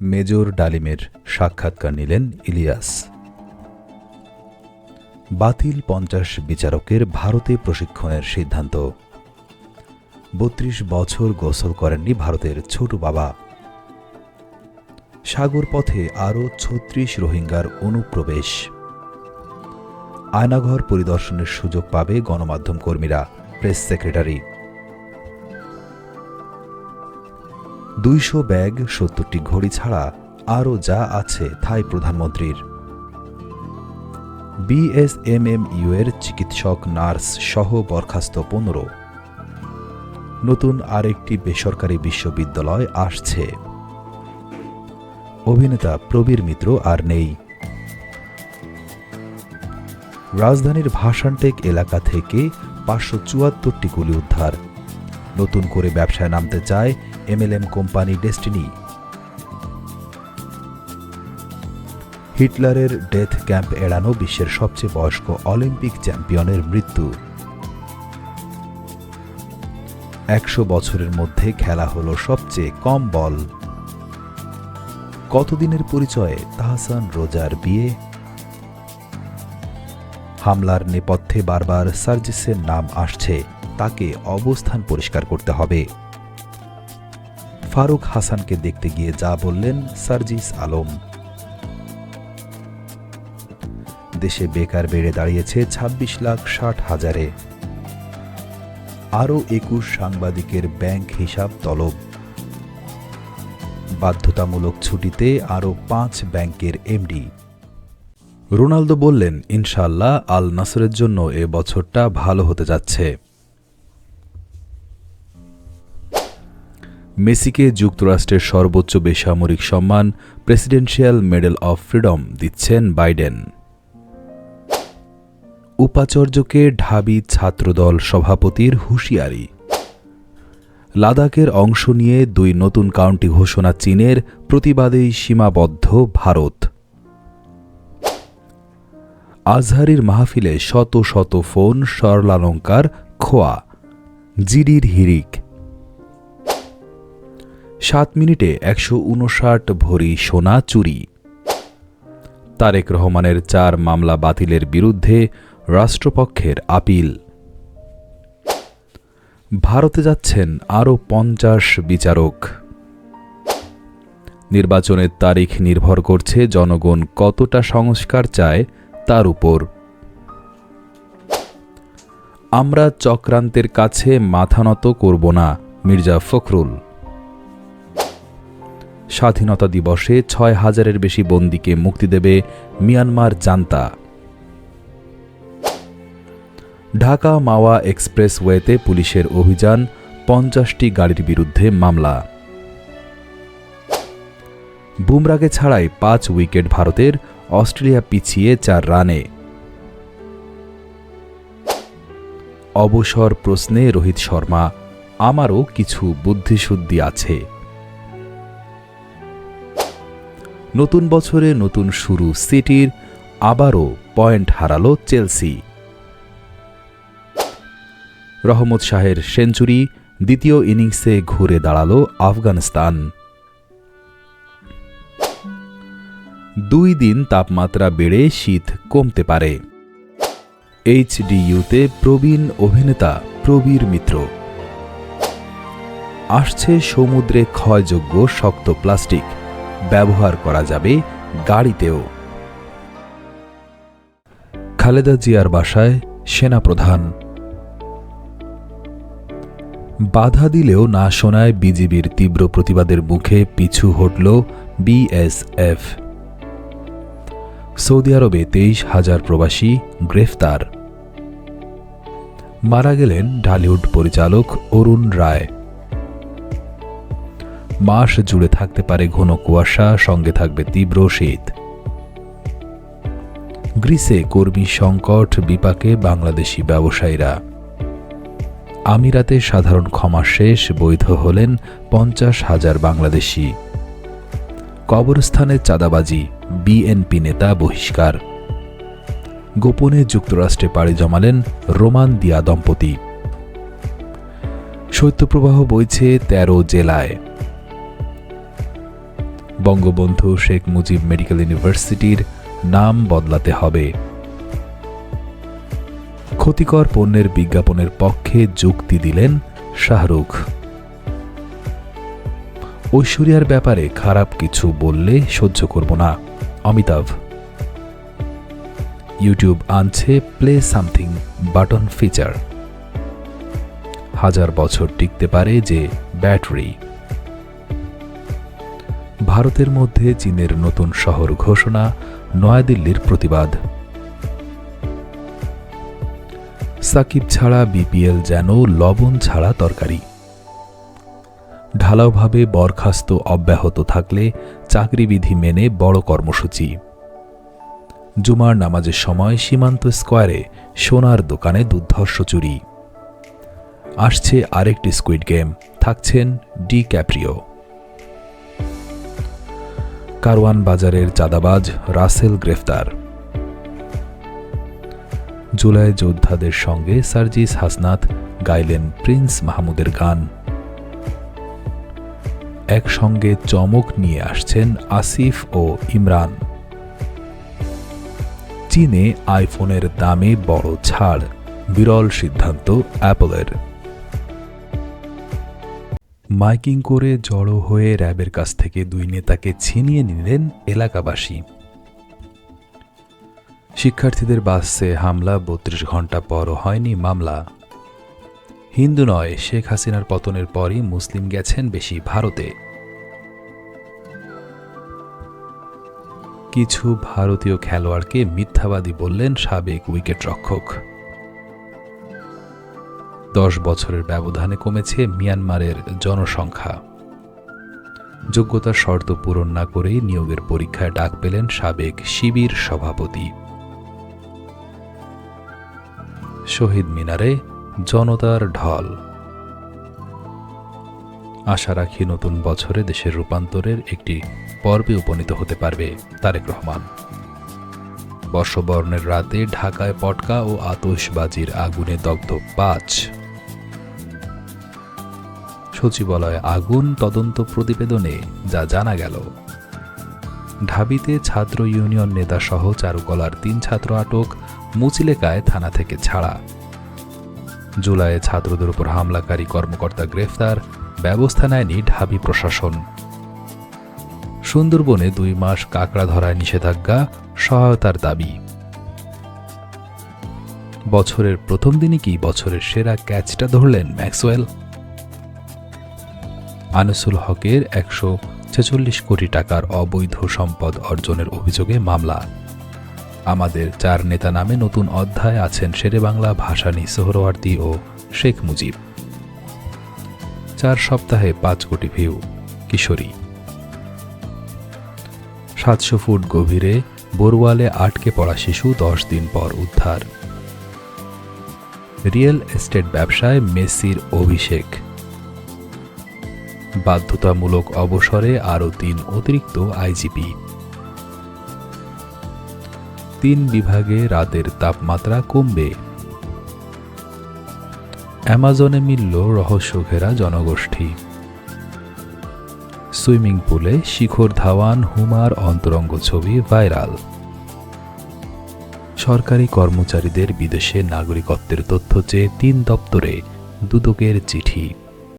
Major ডালিমের সাক্ষাৎকার নিলেন ইলিয়াস। বাতিল পঞ্চাশ বিচারকের ভারতে প্রশিক্ষণের সিদ্ধান্ত। বত্রিশ বছর গোসল করেননি ভারতের ছোট বাবা। সাগর পথে আরও ছত্রিশ রোহিঙ্গার অনুপ্রবেশ। আয়নাঘর পরিদর্শনের সুযোগ পাবে গণমাধ্যম কর্মীরা, প্রেস সেক্রেটারি। দুইশো ব্যাগ সত্তরটি ঘড়ি ছাড়া আরও যা আছে থাই প্রধানমন্ত্রীর। বিএসএমএমইউ এর চিকিৎসক, নার্স সহ বরখাস্ত পনেরো। নতুন আরেকটি বেসরকারি বিশ্ববিদ্যালয় আসছে। অভিনেতা প্রবীর মিত্র আর নেই। রাজধানীর ভাষানটেক এলাকা থেকে পাঁচশো চুয়াত্তরটি গুলি উদ্ধার। নতুন করে ব্যবসায় নামতে চায় এমএলএম কোম্পানি ডেস্টিনি। হিটলারের ডেথ ক্যাম্প এড়ানো বিশ্বের সবচেয়ে বয়স্ক অলিম্পিক চ্যাম্পিয়নের মৃত্যু। একশো বছরের মধ্যে খেলা হলো সবচেয়ে কম বল। কতদিনের পরিচয়ে তাহসান রোজার বিয়ে? হামলার নেপথ্যে বারবার সার্জিসের নাম আসছে, তাকে অবস্থান পরিষ্কার করতে হবে। ফারুক হাসানকে দেখতে গিয়ে যা বললেন সার্জিস আলম। দেশে বেকার বেড়ে দাঁড়িয়েছে ২৬ লাখ ষাট হাজারে। আরও একুশ সাংবাদিকের ব্যাংক হিসাব তলব। বাধ্যতামূলক ছুটিতে আরও পাঁচ ব্যাংকের এমডি। রোনালদো বললেন ইনশাল্লাহ আল নাসরের জন্য এ বছরটা ভালো হতে যাচ্ছে। মেসিকে যুক্তরাষ্ট্রের সর্বোচ্চ বেসামরিক সম্মান প্রেসিডেন্সিয়াল মেডেল অফ ফ্রিডম দিচ্ছেন বাইডেন। উপাচার্যকে ঢাবি ছাত্রদল সভাপতির হুঁশিয়ারি। লাদাখের অংশ নিয়ে দুই নতুন কাউন্টি ঘোষণা চীনের প্রতিবাদেই সীমাবদ্ধ ভারত। আজহারির মাহফিলে শত শত ফোন, স্বর্ণালঙ্কার, খোয়া, জিডির হিরিক। সাত মিনিটে একশো উনষাট ভরি সোনা চুরি। তারেক রহমানের চার মামলা বাতিলের বিরুদ্ধে রাষ্ট্রপক্ষের আপিল। ভারতে যাচ্ছেন আরও পঞ্চাশ বিচারক। নির্বাচনের তারিখ নির্ভর করছে জনগণ কতটা সংস্কার চায় তার উপর। আমরা চক্রান্তের কাছে মাথা নত করব না, মির্জা ফখরুল। স্বাধীনতা দিবসে ছয় হাজারের বেশি বন্দীকে মুক্তি দেবে মিয়ানমার জান্তা। ঢাকা মাওয়া এক্সপ্রেসওয়েতে পুলিশের অভিযান, পঞ্চাশটি গাড়ির বিরুদ্ধে মামলা। বুমরাগে ছাড়াই পাঁচ উইকেট ভারতের, অস্ট্রেলিয়া পিছিয়ে চার রানে। অবসর প্রশ্নে রোহিত শর্মা, আমারও কিছু বুদ্ধিশুদ্ধি আছে। নতুন বছরে নতুন শুরু সিটির আবারও পয়েন্ট হারালো চেলসি। রহমত শাহের সেঞ্চুরি দ্বিতীয় ইনিংসে ঘুরে দাঁড়াল আফগানিস্তান। দুই দিন তাপমাত্রা বেড়ে শীত কমতে পারে। এইচডিইউতে প্রবীণ অভিনেতা প্রবীর মিত্র। আসছে সমুদ্রে ক্ষয়যোগ্য শক্ত প্লাস্টিক। ব্যবহার করা যাবে গাড়িতেও। খালেদা জিয়ার বাসায় সেনাপ্রধান। বাধা দিলেও না শোনায় বিজিবির তীব্র প্রতিবাদের মুখে পিছু হটল বিএসএফ। সৌদি আরবে তেইশ হাজার প্রবাসী গ্রেফতার। মারা গেলেন ঢালিউড পরিচালক অরুণ রায়। মাস জুড়ে থাকতে পারে ঘন কুয়াশা, সঙ্গে থাকবে তীব্র শীত। গ্রিসে কর্মী সংকট, বিপাকে বাংলাদেশি ব্যবসায়ীরা। আমিরাতে সাধারণ ক্ষমা শেষ, বৈধ হলেন পঞ্চাশ হাজার বাংলাদেশি। কবরস্থানে চাঁদাবাজি, বিএনপি নেতা বহিষ্কার। গোপনে যুক্তরাষ্ট্রে পাড়ি জমালেন রোমান দিয়া দম্পতি। শৈত্যপ্রবাহ বইছে ১৩ জেলায়। বঙ্গবন্ধু শেখ মুজিব মেডিকেল ইউনিভার্সিটির নাম বদলাতে হবে। ক্ষতিকর পণ্যের বিজ্ঞাপনের পক্ষে যুক্তি দিলেন শাহরুখ। ঐশ্বরিয়ার ব্যাপারে খারাপ কিছু বললে সহ্য করব না, অমিতাভ। ইউটিউব আনছে প্লে সামথিং বাটন ফিচার। হাজার বছর টিকতে পারে যে ব্যাটারি। ভারতের মধ্যে চীনের নতুন শহর ঘোষণা, নয়াদিল্লির প্রতিবাদ। সাকিব ছাড়া বিপিএল যেন লবণ ছাড়া তরকারি। ঢালাওভাবে বরখাস্ত অব্যাহত থাকলে চাকরিবিধি মেনে বড় কর্মসূচি। জুমার নামাজের সময় সীমান্ত স্কোয়ারে সোনার দোকানে দুর্ধর্ষ চুরি। আসছে আরেকটি স্কুইড গেম, থাকছেন ডি ক্যাপ্রিও কারওয়ান বাজারের চাঁদাবাজ রাসেল গ্রেফতার। জুলাই যোদ্ধাদের সঙ্গে সার্জিস হাসনাত গাইলেন প্রিন্স মাহমুদের গান। একসঙ্গে চমক নিয়ে আসছেন আসিফ ও ইমরান। চীনে আইফোনের দামে বড় ছাড়, বিরল সিদ্ধান্ত অ্যাপলের। মাইকিং করে জড়ো হয়ে র্যাবের কাছ থেকে দুই নেতাকে ছিনিয়ে নিলেন এলাকাবাসী। শিক্ষার্থীদের বাসে হামলা, বত্রিশ ঘণ্টা পরও হয়নি মামলা। হিন্দু নয়, শেখ হাসিনার পতনের পরই মুসলিম গেছেন বেশি ভারতে। কিছু ভারতীয় খেলোয়াড়কে মিথ্যাবাদী বললেন সাবেক উইকেটরক্ষক দশ বছরের ব্যবধানে কমেছে মিয়ানমারের জনসংখ্যা। যোগ্যতার শর্ত পূরণ না করেই নিয়োগের পরীক্ষায় ডাক পেলেন সাবেক শিবির সভাপতি। শহীদ মিনারে জনতার ঢল। আশা রাখি নতুন বছরে দেশের রূপান্তরের একটি পর্বে উপনীত হতে পারবে তারেক রহমান। বর্ষবরণের রাতে ঢাকায় পটকা ও আতসবাজির আগুনে দগ্ধ পাঁচ সচিবালয়ে আগুন তদন্ত প্রতিবেদনে যা জানা গেল, ঢাবিতে ছাত্র ইউনিয়ন নেতা সহ চারুকলার তিন ছাত্র আটক মুচিলেকায় থানা থেকে ছাড়া। জুলাইয়ে ছাত্রদের উপর হামলাকারী কর্মকর্তা গ্রেফতার, ব্যবস্থা নেয়নি ঢাবি প্রশাসন। সুন্দরবনে দুই মাস কাকড়া ধরায় নিষেধাজ্ঞা, সহায়তার দাবি। বছরের প্রথম দিনই কি বছরের সেরা ক্যাচটা ধরলেন ম্যাক্সওয়েল? আনিসুল হকের একশো ছেচল্লিশ কোটি টাকার অবৈধ সম্পদ অর্জনের অভিযোগে মামলা। আমাদের চার নেতা নামে নতুন অধ্যায় আছেন শেরে বাংলা ভাসানী, সোহরওয়ার্দী ও শেখ মুজিব। চার সপ্তাহে পাঁচ কোটি ভিউ। কিশোরী। সাতশো ফুট গভীরে বরুয়ালে আটকে পড়া শিশু দশ দিন পর উদ্ধার। রিয়েল এস্টেট ব্যবসায় মেসির অভিষেক। বাধ্যতামূলক অবসরে আরও তিন অতিরিক্ত আইজিপি। তিন বিভাগে রাতের তাপমাত্রা কমবে। অ্যামাজনে মিলল রহস্য ঘেরা জনগোষ্ঠী। সুইমিং পুলে শিখর ধাওয়ান হুমার অন্তরঙ্গ ছবি ভাইরাল। সরকারি কর্মচারীদের বিদেশে নাগরিকত্বের তথ্য চেয়ে তিন দপ্তরে দুদকের চিঠি।